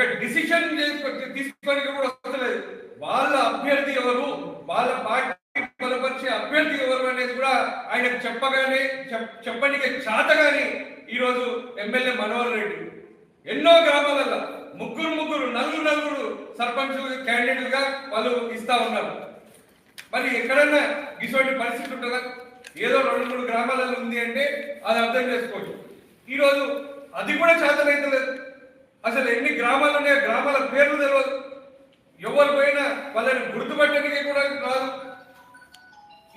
ఒక డిసిషన్ తీసుకోవడానికి కూడా వస్తలేదు. వాళ్ళ అభ్యర్థి ఎవరు? వాళ్ళ పార్టీ బలపరిచే అభ్యర్థి ఎవరు అనేది కూడా ఆయనకు చెప్పగానే చెప్- చెప్పడానికి చాతగాని ఈరోజు ఎమ్మెల్యే మనోహర్ రెడ్డి. ఎన్నో గ్రామాలలో ముగ్గురు ముగ్గురు నలుగురు నలుగురు సర్పంచ్ క్యాండిడేట్లుగా వాళ్ళు ఇస్తా ఉన్నారు. మరి ఎక్కడన్నా ఇటువంటి పరిస్థితి ఉంటుందా? ఏదో రెండు మూడు గ్రామాలలో ఉంది అంటే అది అర్థం చేసుకోవచ్చు. ఈరోజు అది కూడా చేతనైతలేదు అసలు ఎన్ని గ్రామాలు ఉన్నాయో గ్రామాల పేర్లు తెలియదు ఎవరు పోయినా వాళ్ళని గుర్తుపట్టడానికి కూడా కాదు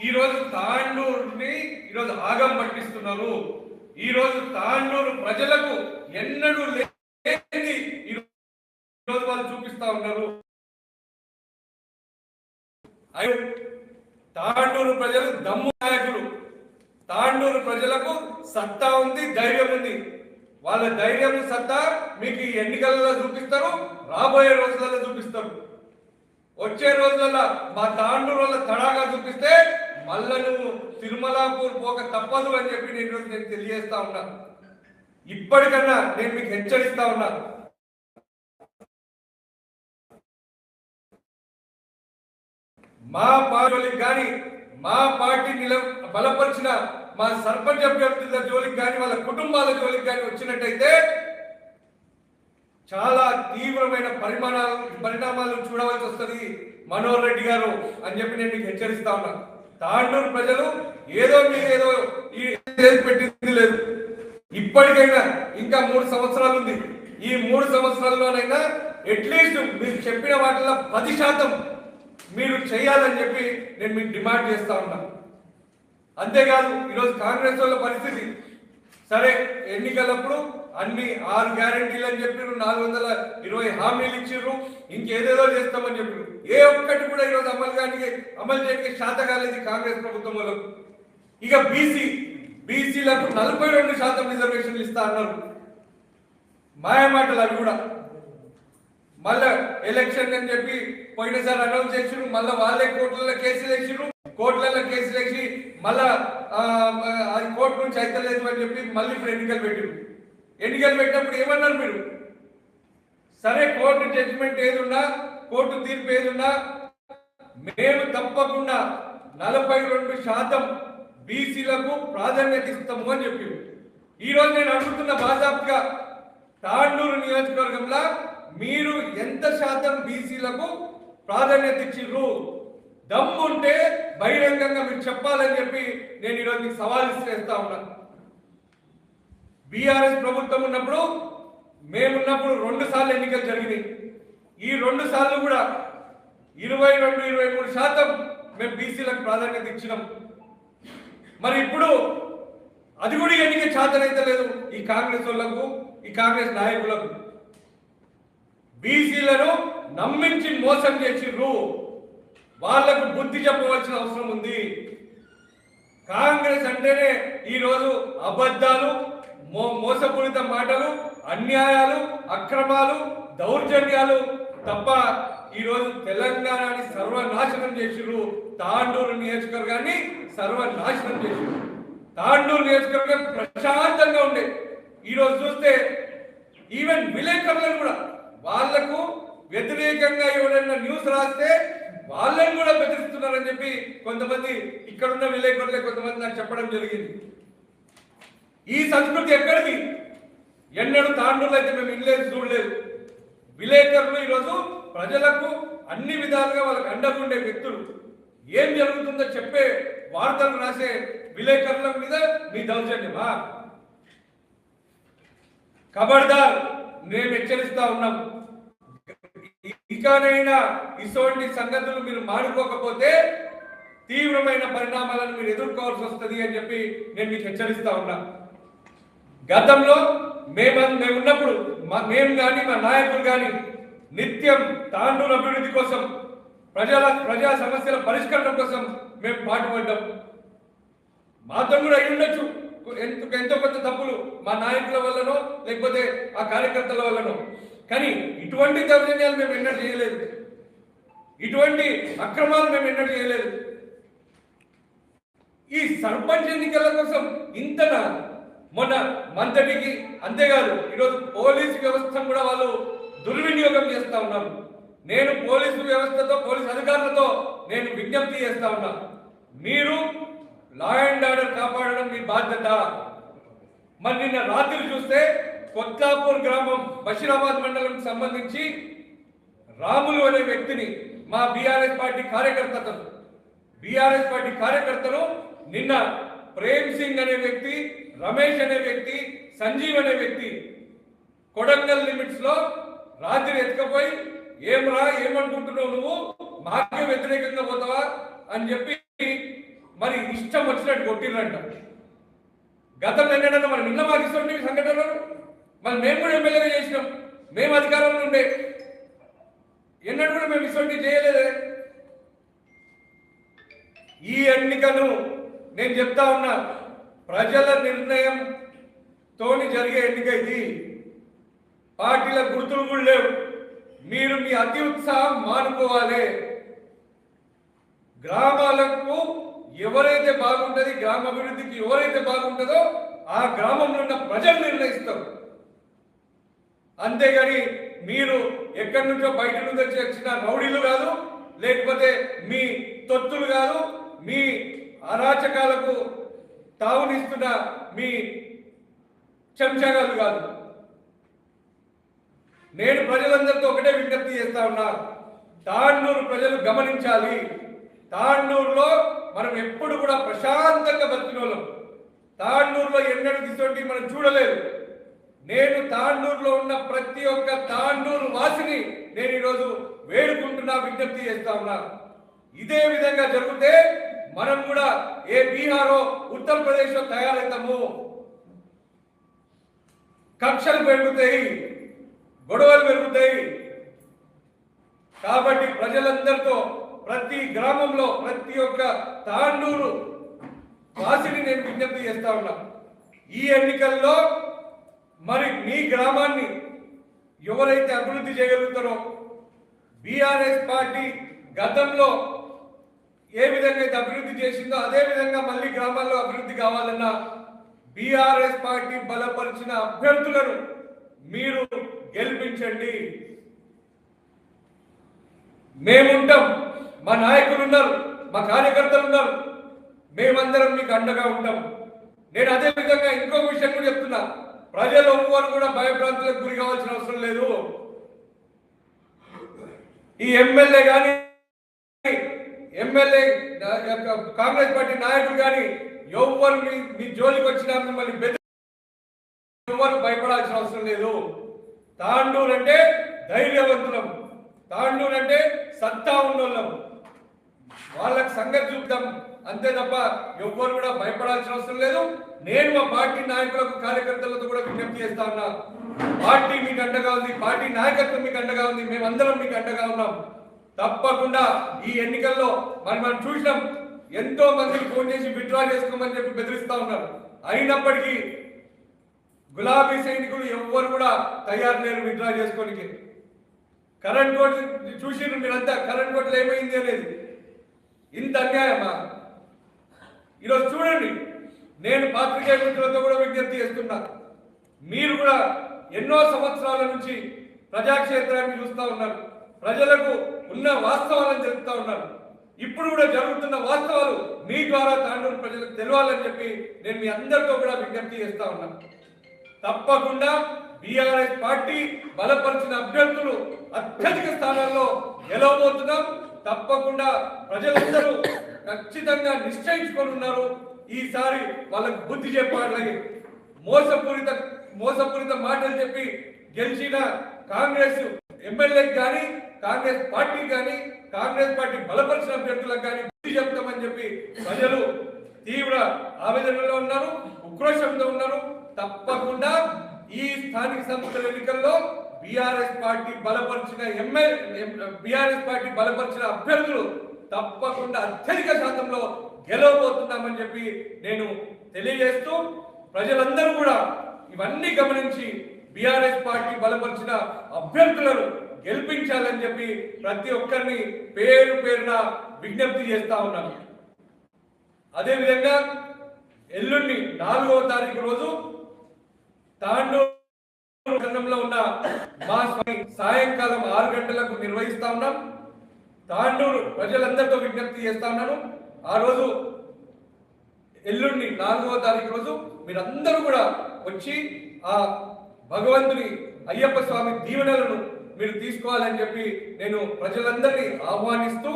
ఈరోజు తాండూరుని ఈరోజు ఆగం పట్టిస్తున్నారు. ఈరోజు తాండూరు ప్రజలకు ఎన్నడూ లేని ఈరోజు వాళ్ళు చూపిస్తా ఉన్నారు. తాండూరు ప్రజలు దమ్ము నాయకులు. తాండూరు ప్రజలకు సత్తా ఉంది ధైర్యం ఉంది. వాళ్ళ ధైర్యం సత్తా మీకు ఈ ఎన్నికలలో చూపిస్తారు. రాబోయే రోజులలో చూపిస్తారు. వచ్చే రోజులలో మా తాండూరు వల్ల తడాగా చూపిస్తే మళ్ళా నువ్వు తిరుమలాపూర్ పోక తప్పదు అని చెప్పి నేను నేను తెలియజేస్తా ఉన్నా. ఇప్పటికన్నా నేను మీకు హెచ్చరిస్తా ఉన్నా. మా పార్టీకి కానీ మా పార్టీ నిల బలపరిచిన మా సర్పంచ్ అభ్యర్థుల జోలికి కానీ వాళ్ళ కుటుంబాల జోలికి కానీ వచ్చినట్టయితే చాలా తీవ్రమైన పరిమాణాలు పరిణామాలు చూడవలసి వస్తుంది మనోహర్ రెడ్డి గారు అని చెప్పి నేను మీకు హెచ్చరిస్తా ఉన్నా. తాండూరు ప్రజలు ఏదో మీరు ఏదో ఈ పెట్టింది లేదు. ఇప్పటికైనా ఇంకా మూడు సంవత్సరాలు ఉంది. ఈ మూడు సంవత్సరాల్లోనైనా అట్లీస్ట్ మీరు చెప్పిన వాటిలో పది శాతం మీరు చేయాలని చెప్పి నేను మీకు డిమాండ్ చేస్తా ఉన్నాను అంతేకాదు ఈరోజు కాంగ్రెస్ వాళ్ళ పరిస్థితి. సరే ఎన్నికలప్పుడు అన్ని ఆరు గ్యారంటీలు అని చెప్పారు నాలుగు వందల ఇరవై హామీలు ఇచ్చిర్రు ఇంకేదేదో చేస్తామని చెప్పారు ఏ ఒక్కటి కూడా ఈరోజు అమలు కానీ అమలు చేయడానికి శాత కాలేదు కాంగ్రెస్ ప్రభుత్వం వాళ్ళకు. ఇక బీసీ బీసీలకు నలభై రెండు శాతం రిజర్వేషన్లు ఇస్తా అన్నారు. మాయమాటలు అవి కూడా. మళ్ళా ఎలక్షన్ అని చెప్పి పోయినసారి అనౌన్స్ చేసిరు మళ్ళా వాళ్ళే కోర్టులలో కేసులు వేసిరు కోర్టులలో కేసులు వేసి మళ్ళా అది కోర్టు నుంచి అయితలేదు అని చెప్పి మళ్ళీ ఇప్పుడు ఎన్నికలు పెట్టిరు. ఎన్నికలు పెట్టినప్పుడు ఏమన్నారు మీరు? సరే కోర్టు జడ్జిమెంట్ ఏదున్నా కోర్టు తీర్పు ఏదున్నా మేము తప్పకుండా నలభై రెండు శాతం బీసీలకు ప్రాధాన్యత ఇస్తాము అని చెప్పి ఈరోజు నేను అడుగుతున్న బాజాబ్గా తాండూరు నియోజకవర్గంలో మీరు ఎంత శాతం బీసీలకు ప్రాధాన్యత ఇచ్చిర్రు? దమ్ముంటే బహిరంగంగా మీరు చెప్పాలని చెప్పి నేను ఈరోజు మీకు సవాల్ చేస్తా ఉన్నాను బీఆర్ఎస్ ప్రభుత్వం ఉన్నప్పుడు మేమున్నప్పుడు రెండు సార్లు ఎన్నికలు జరిగినాయి. ఈ రెండు సార్లు కూడా ఇరవై రెండు ఇరవై మూడు శాతం మేము బీసీలకు ప్రాధాన్యత ఇచ్చినాం. మరి ఇప్పుడు అది కూడా ఎన్నిక చేతనైతే లేదు ఈ కాంగ్రెస్ వాళ్ళకు ఈ కాంగ్రెస్ నాయకులకు. బీసీలను నమ్మించి మోసం చేసిర్రు. వాళ్ళకు బుద్ధి చెప్పవలసిన అవసరం ఉంది. కాంగ్రెస్ అంటేనే ఈరోజు అబద్ధాలు మో మోసపూరిత మాటలు అన్యాయాలు అక్రమాలు దౌర్జన్యాలు తప్ప ఈరోజు తెలంగాణని సర్వనాశనం చేసిరు తాండూరు నియోజకవర్గాన్ని సర్వనాశనం చేసిరు తాండూరు నియోజకవర్గం ప్రశాంతంగా ఉండే. ఈరోజు చూస్తే ఈవెన్ విలేకరులను కూడా వాళ్ళకు వ్యతిరేకంగా ఎవరైనా న్యూస్ రాస్తే వాళ్ళని కూడా బెదిరిస్తున్నారని చెప్పి కొంతమంది ఇక్కడున్న విలేకరులే కొంతమంది నాకు చెప్పడం జరిగింది. ఈ సంస్కృతి ఎక్కడిది? ఎన్నడూ తాండూరులో అయితే మేము ఇల్లేదు చూడలేదు విలేకరులు ఈరోజు ప్రజలకు అన్ని విధాలుగా వాళ్ళకి అండగా ఉండే వ్యక్తులు. ఏం జరుగుతుందో చెప్పే వార్తలు రాసే విలేకరుల మీద మీ దౌర్జన్యమా? ఖబర్దార్ మేము హెచ్చరిస్తా ఉన్నాం. ఇంకానైనా ఇటువంటి సంగతులు మీరు మానుకోకపోతే తీవ్రమైన పరిణామాలను మీరు ఎదుర్కోవాల్సి వస్తుంది అని చెప్పి నేను మీకు హెచ్చరిస్తా ఉన్నా. గతంలో మేము మేము ఉన్నప్పుడు మా- మేము కానీ మా నాయకులు కానీ నిత్యం తాండూరు అభివృద్ధి కోసం ప్రజల ప్రజా సమస్యల పరిష్కరణ కోసం మేము పాటుపడ్డాం. మాతో కూడా అయి ఉండొచ్చు. ఎంత ఎంతో కొంత తప్పులు మా నాయకుల వల్లనో లేకపోతే ఆ కార్యకర్తల వల్లనో. కానీ ఇటువంటి దౌర్జన్యాలు మేము ఎన్నడూ చేయలేదు. ఇటువంటి అక్రమాలు మేము ఎన్నడూ చేయలేదు. ఈ సర్పంచ్ ఎన్నికల కోసం ఇంతన మొన్న మంతటికి అంతేకాదు ఈరోజు పోలీస్ వ్యవస్థను కూడా వాళ్ళు దుర్వినియోగం చేస్తూ ఉన్నారు. నేను పోలీసు వ్యవస్థతో పోలీసు అధికారులతో నేను విజ్ఞప్తి చేస్తా ఉన్నా. మీరు లా అండ్ ఆర్డర్ కాపాడడం మీ బాధ్యత. మరి నిన్న రాత్రి చూస్తే కొత్తాపూర్ గ్రామం బషీరాబాద్ మండలం సంబంధించి రాములు అనే వ్యక్తిని మా బీఆర్ఎస్ పార్టీ కార్యకర్తను బీఆర్ఎస్ పార్టీ కార్యకర్తను నిన్న ప్రేమ్ సింగ్ అనే వ్యక్తి రమేష్ అనే వ్యక్తి సంజీవ్ అనే వ్యక్తి కొడంగల్ లిమిట్స్లో రాత్రి ఎత్తుకపోయి రా ఏమనుకుంటున్నావు నువ్వు? మాకే వ్యతిరేకంగా పోతావా? అని చెప్పి మరి ఇష్టం వచ్చినట్టు కొట్టిర్రంట. గతంలో ఎన్నడన్నా మరి నిన్న మాకు ఇష్టం సంఘటనలు? మరి మేము కూడా ఎమ్మెల్యేగా చేసినాం. మేము అధికారంలో ఉండే. ఎన్నడూ కూడా మేము ఇటువంటి చేయలేదే. ఈ ఎన్నికను నేను చెప్తా ఉన్నా ప్రజల నిర్ణయం తోని జరిగే ఎన్నిక ఇది. పార్టీల గుర్తులు కూడా లేవు. మీరు మీ అతి ఉత్సాహం మానుకోవాలి. గ్రామాలకు ఎవరైతే బాగుంటుంది గ్రామ అభివృద్ధికి ఎవరైతే బాగుంటుందో ఆ గ్రామంలో ఉన్న ప్రజలు నిర్ణయిస్తారు. అంతేగాని మీరు ఎక్కడి నుంచో బయట నుంచి వచ్చిన రౌడీలు కాదు లేకపోతే మీ తొత్తులు కాదు మీ అరాచకాలకు తావునిస్తున్న మీ చెంచగాలు కాదు. నేను ప్రజలందరితో ఒకటే విజ్ఞప్తి చేస్తా ఉన్నా తాండూరు ప్రజలు గమనించాలి. తాండూరులో మనం ఎప్పుడు కూడా ప్రశాంతంగా బతికిన వాళ్ళం తాండూరులో ఎన్నడూ తీసుకుంటే మనం చూడలేదు. నేను తాండూరులో ఉన్న ప్రతి ఒక్క తాండూరు వాసిని నేను ఈరోజు వేడుకుంటున్నా విజ్ఞప్తి చేస్తా ఉన్నా. ఇదే విధంగా జరిగితే మనం కూడా ఏ బీహారో ఉత్తరప్రదేశ్ తయారవుతాము కక్షలు పెరుగుతాయి గొడవలు పెరుగుతాయి. కాబట్టి ప్రజలందరితో ప్రతి గ్రామంలో ప్రతి ఒక్క తాండూరు వాసిని నేను విజ్ఞప్తి చేస్తా ఉన్నా. ఈ ఎన్నికల్లో మరి మీ గ్రామాన్ని ఎవరైతే అభివృద్ధి చేయగలుగుతారో బీఆర్ఎస్ పార్టీ గతంలో ఏ విధంగా అయితే అభివృద్ధి చేసిందో అదే విధంగా మళ్ళీ గ్రామాల్లో అభివృద్ధి కావాలన్నా బీఆర్ఎస్ పార్టీ బలపరిచిన అభ్యర్థులను మీరు గెలిపించండి. మేముంటాం మా నాయకులు ఉన్నారు మా కార్యకర్తలు ఉన్నారు మేమందరం మీకు అండగా ఉంటాం. నేను అదే విధంగా ఇంకొక విషయం కూడా చెప్తున్నా. ప్రజలు ఎవ్వరు కూడా భయభ్రాంతులకు గురి కావాల్సిన అవసరం లేదు. ఈ ఎమ్మెల్యే కానీ ఎమ్మెల్యే కాంగ్రెస్ పార్టీ నాయకులు కానీ ఎవ్వరు మీ మీ జోలికి వచ్చినా మిమ్మల్ని బెదిరి ఎవరు భయపడాల్సిన అవసరం లేదు. తాండూరు అంటే ధైర్యవంతులం. తాండూరు అంటే సత్తా ఉన్నోళ్ళం. వాళ్ళకి సంగతి చూద్దాం. అంతే తప్ప ఎవ్వరు కూడా భయపడాల్సిన అవసరం లేదు. నేను మా పార్టీ నాయకులకు కార్యకర్తలతో కూడా విజ్ఞప్తి చేస్తా ఉన్నా. పార్టీ మీకు అండగా ఉంది పార్టీ నాయకత్వం మీకు అండగా ఉంది మేమందరం మీకు అండగా ఉన్నాం. తప్పకుండా ఈ ఎన్నికల్లో మరి మనం చూసినాం ఎంతో మందికి ఫోన్ చేసి విత్డ్రా చేసుకోమని చెప్పి బెదిరిస్తా ఉన్నారు. అయినప్పటికీ గులాబీ సైనికులు ఎవ్వరు కూడా తయారు లేరు విత్డ్రా చేసుకోనికి. కరెంట్ కోట్లు చూసిండ్రు మీరంతా కరెంట్ కోట్లు ఏమైంది అనేది. ఇంత అన్యాయమా? ఈరోజు చూడండి నేను పాత్రికేయ మిత్రులతో కూడా విజ్ఞప్తి చేస్తున్నా. మీరు కూడా ఎన్నో సంవత్సరాల నుంచి ప్రజాక్షేత్రాన్ని చూస్తూ ఉన్నారు. ప్రజలకు ఉన్న వాస్తవాలను చెప్తా ఉన్నారు. ఇప్పుడు కూడా జరుగుతున్న వాస్తవాలు మీ ద్వారా తాండూరు ప్రజలకు తెలియాలని చెప్పి నేను మీ అందరితో కూడా విజ్ఞప్తి చేస్తా ఉన్నాను తప్పకుండా బీఆర్ఎస్ పార్టీ బలపరిచిన అభ్యర్థులు అత్యధిక స్థానాల్లో గెలవబోతున్నాం. తప్పకుండా ప్రజలందరూ ఖచ్చితంగా నిశ్చయించుకొని ఉన్నారు. ఈసారి వాళ్ళకు బుద్ధి చెప్పాలని మోసపూరిత మోసపూరిత మాటలు చెప్పి గెలిచిన కాంగ్రెస్ ఎమ్మెల్యేకి కానీ కాంగ్రెస్ పార్టీ కానీ కాంగ్రెస్ పార్టీ బలపరిచిన అభ్యర్థులకు కానీ బుద్ధి చెప్తామని చెప్పి ప్రజలు తీవ్ర ఆవేదనలో ఉన్నారు ఉక్రోషంతో ఉన్నారు. తప్పకుండా ఈ స్థానిక సంస్థల ఎన్నికల్లో బీఆర్ఎస్ పార్టీ బలపరిచిన ఎమ్మెల్యే బీఆర్ఎస్ పార్టీ బలపరిచిన అభ్యర్థులు తప్పకుండా అత్యధిక శాతంలో గెలవబోతున్నామని చెప్పి నేను తెలియజేస్తూ ప్రజలందరూ కూడా ఇవన్నీ గమనించి బీఆర్ఎస్ పార్టీ బలపరిచిన అభ్యర్థులను గెలిపించాలని చెప్పి ప్రతి ఒక్కరిని పేరు పేరున విజ్ఞప్తి చేస్తా ఉన్నాను. అదేవిధంగా ఎల్లుండి నాలుగవ తారీఖు రోజు తాండూ ఉన్న మా సాయంకాలం ఆరు గంటలకు నిర్వహిస్తా ఉన్నాం. తాండూరు ప్రజలందరితో విజ్ఞప్తి చేస్తా ఉన్నాను. ఆ రోజు ఎల్లుండి నాలుగవ తారీఖు రోజు మీరందరూ కూడా వచ్చి ఆ భగవంతుని అయ్యప్ప స్వామి దీవెనలను మీరు తీసుకోవాలని చెప్పి నేను ప్రజలందరినీ ఆహ్వానిస్తూ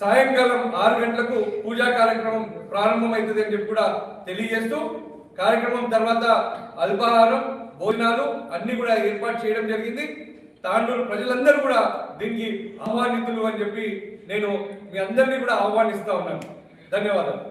సాయంకాలం ఆరు గంటలకు పూజా కార్యక్రమం ప్రారంభమవుతుంది అని చెప్పి కూడా తెలియజేస్తూ కార్యక్రమం తర్వాత అల్పాహారం భోజనాలు అన్ని కూడా ఏర్పాటు చేయడం జరిగింది. తాండూరు ప్రజలందరూ కూడా దీనికి ఆహ్వానితులు అని చెప్పి నేను మీ అందరినీ కూడా ఆహ్వానిస్తా ఉన్నాను. ధన్యవాదాలు.